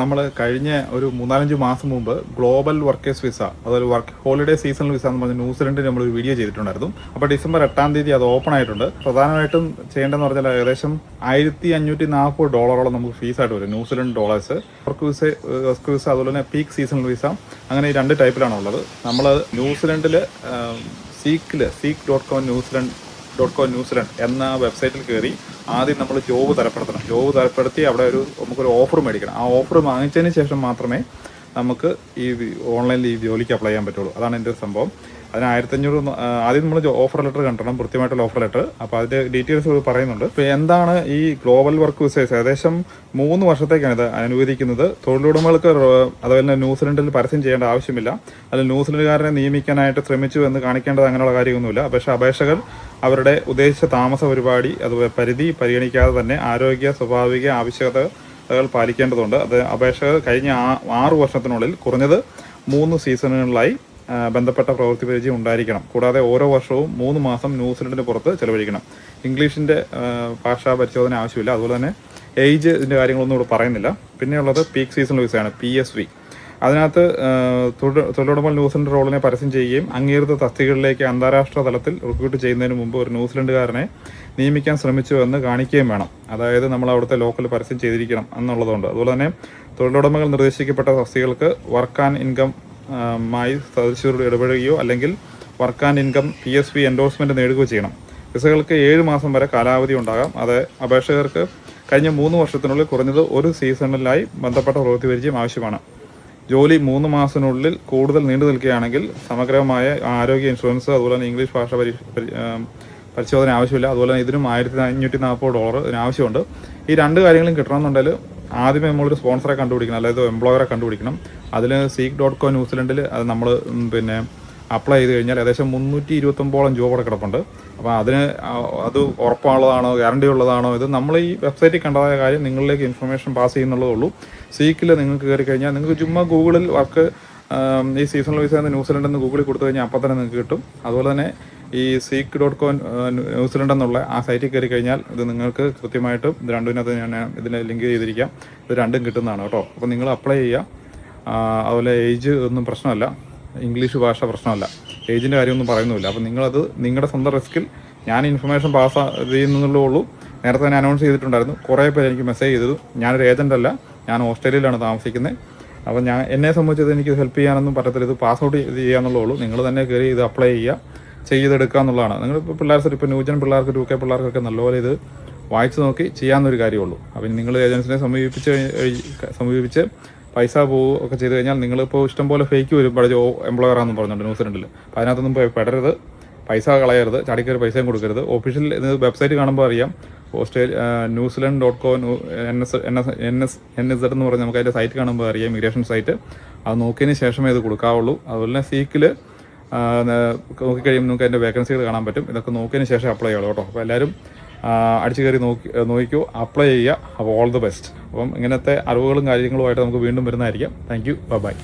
നമ്മൾ കഴിഞ്ഞ ഒരു മൂന്നാലഞ്ച് മാസം മുമ്പ് ഗ്ലോബൽ വർക്കേഴ്സ് വിസ അതൊരു വർക്ക് ഹോളിഡേ സീസണൽ വിസ എന്ന് പറഞ്ഞ ന്യൂസിലൻഡിൽ നമ്മൾ ഒരു വീഡിയോ ചെയ്തിട്ടുണ്ടായിരുന്നു. അപ്പോൾ ഡിസംബർ എട്ടാം തീയതി അത് ഓപ്പൺ ആയിട്ടുണ്ട്. പ്രധാനമായിട്ടും ചെയ്യേണ്ടതെന്ന് പറഞ്ഞാൽ ഏകദേശം ആയിരത്തി അഞ്ഞൂറ്റി നാൽപ്പത് ഡോളറോളം നമുക്ക് ഫീസായിട്ട് വരും New Zealand dollars work visa work visa അതുപോലെ തന്നെ പീക്ക് സീസണൽ വിസ അങ്ങനെ രണ്ട് ടൈപ്പിലാണ് ഉള്ളത് നമ്മൾ ന്യൂസിലൻഡിൽ സീക്കിൽ seek dot com New Zealand dot com New Zealand എന്ന വെബ്സൈറ്റിൽ കയറി ആദ്യം നമ്മൾ ജോബ് തരപ്പെടുത്തണം. ജോബ് തരപ്പെടുത്തി അവിടെ ഒരു നമുക്കൊരു ഓഫർ മേടിക്കണം. ആ ഓഫർ വാങ്ങിച്ചതിന് ശേഷം മാത്രമേ നമുക്ക് ഈ ഓൺലൈനിൽ ഈ ജോലിക്ക് അപ്ലൈ ചെയ്യാൻ പറ്റുള്ളൂ. അതാണ് എന്റെ ഒരു സംഭവം. അതിന് ആയിരത്തഞ്ഞൂറ് ആദ്യം നമ്മൾ ഓഫർ ലെറ്റർ കണ്ടണം കൃത്യമായിട്ടുള്ള ഓഫർ ലെറ്റർ അപ്പോൾ അതിന്റെ ഡീറ്റെയിൽസ് പറയുന്നുണ്ട്. ഇപ്പോൾ എന്താണ് ഈ ഗ്ലോബൽ വർക്ക് വിസേഴ്സ് ഏകദേശം മൂന്ന് വർഷത്തേക്കാണ് ഇത് അനുവദിക്കുന്നത്. തൊഴിലുടമകൾക്ക് അതുപോലെ തന്നെ ന്യൂസിലൻഡിൽ പരസ്യം ചെയ്യേണ്ട ആവശ്യമില്ല. അതിൽ ന്യൂസിലൻഡുകാരനെ നിയമിക്കാനായിട്ട് ശ്രമിച്ചു എന്ന് കാണിക്കേണ്ടത് അങ്ങനെയുള്ള കാര്യമൊന്നുമില്ല. പക്ഷേ അപേക്ഷകർ അവരുടെ ഉദ്ദേശിച്ച താമസ പരിപാടി അതുപോലെ പരിധി പരിഗണിക്കാതെ തന്നെ ആരോഗ്യ സ്വാഭാവിക ആവശ്യകതകൾ പാലിക്കേണ്ടതുണ്ട്. അത് അപേക്ഷകർ കഴിഞ്ഞ ആറ് വർഷത്തിനുള്ളിൽ കുറഞ്ഞത് മൂന്ന് സീസണുകളിലായി ബന്ധപ്പെട്ട പ്രവൃത്തി പരിചയം ഉണ്ടായിരിക്കണം. കൂടാതെ ഓരോ വർഷവും മൂന്ന് മാസം ന്യൂസിലൻഡിന് പുറത്ത് ചെലവഴിക്കണം. ഇംഗ്ലീഷിന്റെ ഭാഷാ പരിശോധന ആവശ്യമില്ല. അതുപോലെ തന്നെ ഏജ് ഇതിന്റെ കാര്യങ്ങളൊന്നും ഇവിടെ പറയുന്നില്ല. പിന്നെയുള്ളത് പീക്ക് സീസൺ വിസയാണ് പി എസ് വി. അതിനകത്ത് തൊഴിലുടമ ന്യൂസിലൻഡ് റോളിനെ പരസ്യം ചെയ്യുകയും അംഗീകൃത തസ്തികകളിലേക്ക് അന്താരാഷ്ട്ര തലത്തിൽ റിക്രൂട്ട് ചെയ്യുന്നതിന് മുമ്പ് ഒരു ന്യൂസിലൻഡുകാരനെ നിയമിക്കാൻ ശ്രമിച്ചു എന്ന് കാണിക്കുകയും വേണം. അതായത് നമ്മൾ അവിടുത്തെ ലോക്കൽ പരസ്യം ചെയ്തിരിക്കണം എന്നുള്ളതുകൊണ്ട്. അതുപോലെ തന്നെ തൊഴിലുടമകൾ നിർദ്ദേശിക്കപ്പെട്ട തസ്തികൾക്ക് വർക്ക് ആൻഡ് ഇൻകം മായി സദസ്യരോട് ഇടപെടുകയോ അല്ലെങ്കിൽ work and income P S P endorsement നേടുകയോ ചെയ്യണം. വിസകൾക്ക് ഏഴ് മാസം വരെ കാലാവധി ഉണ്ടാകാം. അത് അപേക്ഷകർക്ക് കഴിഞ്ഞ മൂന്ന് വർഷത്തിനുള്ളിൽ കുറഞ്ഞത് ഒരു സീസണിലായി ബന്ധപ്പെട്ട പ്രവൃത്തി പരിചയം ആവശ്യമാണ്. ജോലി മൂന്ന് മാസത്തിനുള്ളിൽ കൂടുതൽ നീണ്ടു നിൽക്കുകയാണെങ്കിൽ സമഗ്രമായ ആരോഗ്യ ഇൻഷുറൻസ് അതുപോലെ തന്നെ ഇംഗ്ലീഷ് ഭാഷ പരിശോധന ആവശ്യമില്ല. അതുപോലെ തന്നെ ഇതിനും ആയിരത്തി അഞ്ഞൂറ്റി നാൽപ്പത് ഡോളർ ഇതിന് ആവശ്യമുണ്ട്. ഈ രണ്ട് കാര്യങ്ങളും കിട്ടണമെന്നുണ്ടെങ്കിൽ ആദ്യമേ നമ്മളൊരു സ്പോൺസറെ കണ്ടുപിടിക്കണം അതായത് എംപ്ലോയറെ കണ്ടുപിടിക്കണം. അതിൽ സീക്ക് ഡോട്ട് കോ ന്യൂസിലൻഡിൽ അത് നമ്മൾ പിന്നെ അപ്ലൈ ചെയ്ത് കഴിഞ്ഞാൽ ഏകദേശം മുന്നൂറ്റി ഇരുപത്തൊമ്പോളം ജോബ് അവിടെ കിടപ്പുണ്ട്. അപ്പോൾ അതിന് അത് ഉറപ്പുള്ളതാണോ ഗ്യാരണ്ടി ഉള്ളതാണോ ഇത് നമ്മൾ ഈ വെബ്സൈറ്റിൽ കണ്ടതായ കാര്യം നിങ്ങളിലേക്ക് ഇൻഫർമേഷൻ പാസ് ചെയ്യുന്നുള്ളതേ ഉള്ളൂ. സീക്കിൽ നിങ്ങൾക്ക് കയറി കഴിഞ്ഞാൽ നിങ്ങൾക്ക് ചുമ്മാ ഗൂഗിളിൽ വർക്ക് ഈ സീസണൽ വിസ എന്ന് ന്യൂസിലൻഡ് എന്ന് ഗൂഗിളിൽ കൊടുത്തു കഴിഞ്ഞാൽ അപ്പം തന്നെ നിങ്ങൾക്ക് കിട്ടും. അതുപോലെ തന്നെ ഈ സീക്ക് ഡോട്ട് കോം ന്യൂസിലൻഡ് എന്നുള്ള ആ സൈറ്റിൽ കയറി കഴിഞ്ഞാൽ ഇത് നിങ്ങൾക്ക് കൃത്യമായിട്ടും രണ്ടിനകത്ത് ഞാൻ ഇതിനെ ലിങ്ക് ചെയ്തിരിക്കാം. ഇത് രണ്ടും കിട്ടുന്നതാണ് കേട്ടോ. അപ്പോൾ നിങ്ങൾ അപ്ലൈ ചെയ്യുക. അതുപോലെ ഏജ് ഒന്നും പ്രശ്നമല്ല. ഇംഗ്ലീഷ് ഭാഷ പ്രശ്നമല്ല. ഏജിന്റെ കാര്യമൊന്നും പറയുന്നുമില്ല. അപ്പോൾ നിങ്ങളത് നിങ്ങളുടെ സ്വന്തം റിസ്കിൽ ഞാൻ ഇൻഫർമേഷൻ പാസ് ചെയ്യുന്നുള്ളൂ. ഉള്ളൂ നേരത്തെ തന്നെ അനൗൺസ് ചെയ്തിട്ടുണ്ടായിരുന്നു. കുറേ പേര് എനിക്ക് മെസ്സേജ് ചെയ്തത്. ഞാനൊരു ഏജന്റ് അല്ല. ഞാൻ ഓസ്ട്രേലിയയിലാണ് താമസിക്കുന്നത്. അപ്പോൾ ഞാൻ എന്നെ സംബന്ധിച്ചത് എനിക്ക് ഹെൽപ്പ് ചെയ്യാനൊന്നും പറ്റത്തില്ല. ഇത് പാസ് ഔട്ട് ചെയ്യാന്നുള്ളൂ ഉള്ളൂ. നിങ്ങൾ തന്നെ കയറി ഇത് അപ്ലൈ ചെയ്യുക. ചെയ്തെടുക്കുക എന്നുള്ളതാണ്. നിങ്ങൾ ഇപ്പോൾ പിള്ളേർ ഇപ്പോൾ ന്യൂജൻ പിള്ളേർക്ക് ടു കെ പിള്ളേർക്കൊക്കെ നല്ലപോലെ ഇത് വായിച്ചു നോക്കി ചെയ്യാവുന്നൊരു കാര്യമുള്ളൂ. അപ്പം നിങ്ങൾ ഏജൻസിനെ സമീപിച്ച് സമീപിച്ച് പൈസ പോവുക ഒക്കെ ചെയ്ത് കഴിഞ്ഞാൽ നിങ്ങളിപ്പോൾ ഇഷ്ടംപോലെ ഫേക്ക് വരും. എംപ്ലോയർ ആണെന്ന് പറഞ്ഞിട്ടുണ്ട് ന്യൂസിലൻഡിൽ അപ്പോൾ അതിനകത്തൊന്നും പോയി പെടരുത്. പൈസ കളയരുത് ചാടിക്കയറി പൈസയും കൊടുക്കരുത്. ഒഫീഷ്യൽ വെബ്സൈറ്റ് കാണുമ്പോൾ അറിയാം. Australia New Zealand dot co N S N S N S N S എന്ന് പറഞ്ഞ് നമുക്ക് അതിന്റെ സൈറ്റ് കാണുമ്പോൾ അറിയാം ഇമിഗ്രേഷൻ സൈറ്റ് അത് നോക്കിയതിന് ശേഷമേ ഇത് കൊടുക്കാവുള്ളൂ. അതുപോലെ തന്നെ സീക്കിൽ നോക്കിക്കഴിയുമ്പോൾ നമുക്ക് അതിന്റെ വേക്കൻസികൾ കാണാൻ പറ്റും. ഇതൊക്കെ നോക്കിയതിന് ശേഷം അപ്ലൈ ചെയ്യുള്ളൂ കേട്ടോ. അപ്പോൾ എല്ലാവരും അടിച്ചു കയറി നോക്കി നോക്കിക്കോ. അപ്ലൈ ചെയ്യുക. അപ്പോൾ ഓൾ ദി ബെസ്റ്റ് അപ്പം ഇങ്ങനത്തെ അറിവുകളും കാര്യങ്ങളുമായിട്ട് നമുക്ക് വീണ്ടും വരുന്നതായിരിക്കാം. Thank you by